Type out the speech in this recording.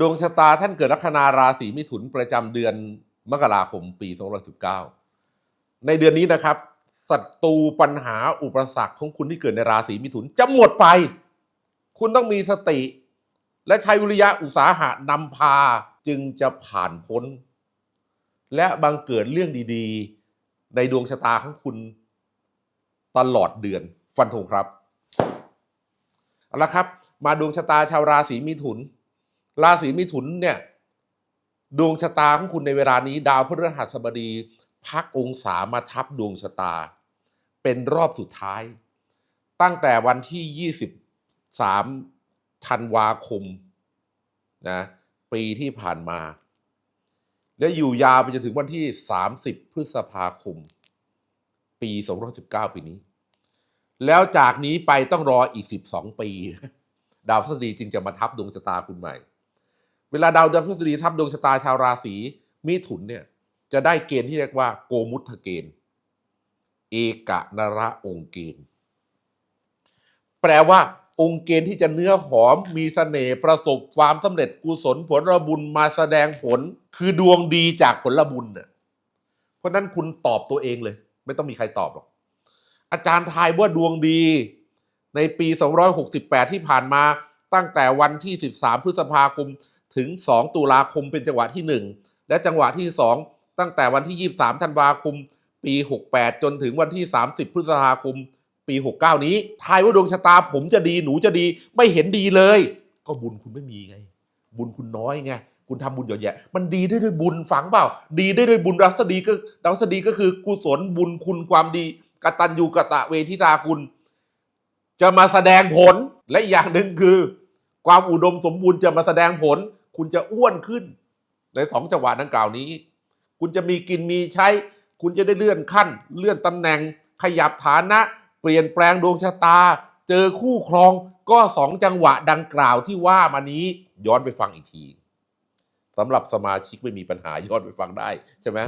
ดวงชะตาท่านเกิดลัคนาราศีมิถุนประจำเดือนมกราคมปี2519 ในเดือนนี้นะครับศัตรูปัญหาอุปสรรคของคุณที่เกิดในราศีมิถุนจะหมดไป คุณต้องมีสติ และใช้วิริยะอุตสาหะนำพาจึงจะผ่านพ้น และบังเกิดเรื่องดีๆ ในดวงชะตาของคุณตลอดเดือนฟันธงครับเอาละครับ มาดวงชะตาชาวราศีมิถุน ราศีมิถุนเนี่ยดวงชะตาของคุณในเวลานี้ ดาวพฤหัสบดีพักองศามาทับดวงชะตา เป็นรอบสุดท้าย ตั้งแต่วันที่ 23ธันวาคมนะปีที่ผ่านมา และอยู่ยาวไปจนถึงวันที่ 30 พฤษภาคม ปี 2019 ปีนี้ แล้วจากนี้ไปต้องรออีก 12 ปี ดาวพฤหัสบดีจึงจะมาทับดวงชะตาคุณใหม่ เวลาดาวดาวพฤหัสบดีทับดวงชะตาชาวราศีมิถุนเนี่ยจะได้เกณฑ์ที่เรียกว่าโกมุทเกณฑ์ เอกนระองค์เกณฑ์ แปลว่าองค์เกณฑ์ที่จะเนื้อหอมมีเสน่ห์ประสบความสำเร็จกุศลผลบุญมาแสดงผล คือดวงดีจากผลบุญเน่ะเพราะนั้นคุณตอบตัวเองเลย ไม่ต้องมีใครตอบหรอก อาจารย์ทายว่าดวงดี ในปี 268 ที่ผ่านมาตั้งแต่วันที่ 13 พฤษภาคม ถึง 2 ตุลาคมเป็นจังหวะที่ 1 และจังหวะที่ 2 ตั้งแต่วันที่ 23 ธันวาคม ปี 68 จนถึงวันที่ 30 พฤษภาคม ปี 69 นี้ทายว่าดวงชะตาผมจะดีหนูจะดีไม่เห็นดีเลย ก็บุญคุณไม่มีไง บุญคุณน้อยไงคุณทำบุญเยอะแยะ มันดีได้ด้วยบุญฝังเปล่า ดีได้ด้วยบุญรัศดีก็รัศดีก็คือกุศลบุญคุณความดีกตัญญูกตะเวทิตาคุณ จะมาแสดงผลและอย่างหนึ่งคือ ความอุดมสมบูรณ์จะมาแสดงผล คุณจะอ้วนขึ้น ในสองจังหวะดังกล่าวนี้ คุณจะมีกินมีใช้ คุณจะได้เลื่อนขั้น เลื่อนตำแหน่ง ขยับฐานะ เปลี่ยนแปลงดวงชะตา เจอคู่ครองก็สองจังหวะดังกล่าวที่ว่ามานี้ย้อนไปฟังอีกทีสำหรับสมาชิกไม่มีปัญหาย้อนไปฟังได้ใช่ไหม